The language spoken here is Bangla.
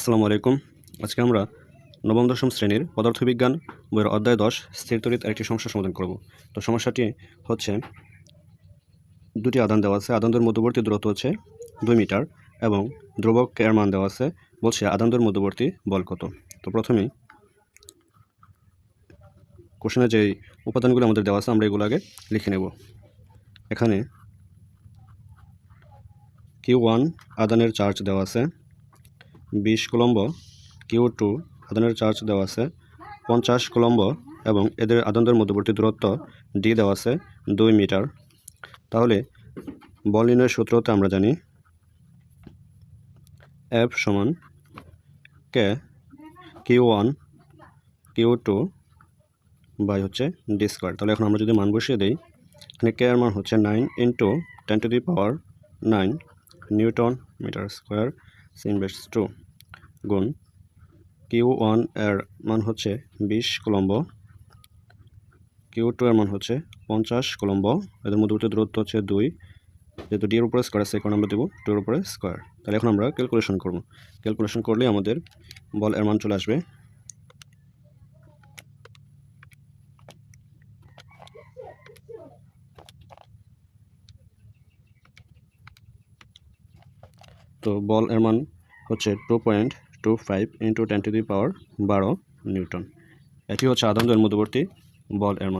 আসসালামু আলাইকুম। আজকে আমরা নবম, দশম শ্রেণির পদার্থবিজ্ঞান বইয়ের অধ্যায় দশ, স্থির তড়িৎ একটি সমস্যা সমাধান করব। তো সমস্যাটি হচ্ছে, দুটি আদান দেওয়া আছে আদানদের মধ্যবর্তী দূরত্ব হচ্ছে দুই মিটার এবং ধ্রুবক এর মান দেওয়া আছে বলছে আদানদের মধ্যবর্তী বল কত। তো প্রথমেই কোশ্চেনে যে উপাদানগুলো আমাদের দেওয়া আছে আমরা এগুলো আগে লিখে নেব। এখানে কিউ ওয়ান আদানের চার্জ দেওয়া আছে বিশ কুলম্ব, কিউ টু আদানের চার্জ দেওয়া আছে, পঞ্চাশ কুলম্ব এবং এদের আদানদের মধ্যবর্তী দূরত্ব ডি দেওয়া আছে দুই মিটার। তাহলে বল নির্ণয়ের সূত্রতে আমরা জানি এফ সমান K Q one Q two by হচ্ছে ডি স্কোয়ার তাহলে এখন আমরা যদি মান বসিয়ে দিই, এখানে কে এর মান হচ্ছে nine into ten to the power nine newton metre square সিনভেস two গুণ কিউ ওয়ানের মান হচ্ছে বিশ কুলম্ব। কিউ টু এর মান হচ্ছে পঞ্চাশ কুলম্ব। এদের মধ্যবর্তী দূরত্ব হচ্ছে দুই। যেহেতু ডি এর উপরে স্কোয়ার আছে, এখন আমরা দেবো টু এর উপরে স্কোয়ার তাহলে এখন আমরা ক্যালকুলেশন করব। ক্যালকুলেশন করলে আমাদের বল এর মান চলে আসবে। তো বল এর হচ্ছে two point two five into ten to the power বারো নিউটন। এটি হচ্ছে আদমদের মধ্যবর্তী বল এর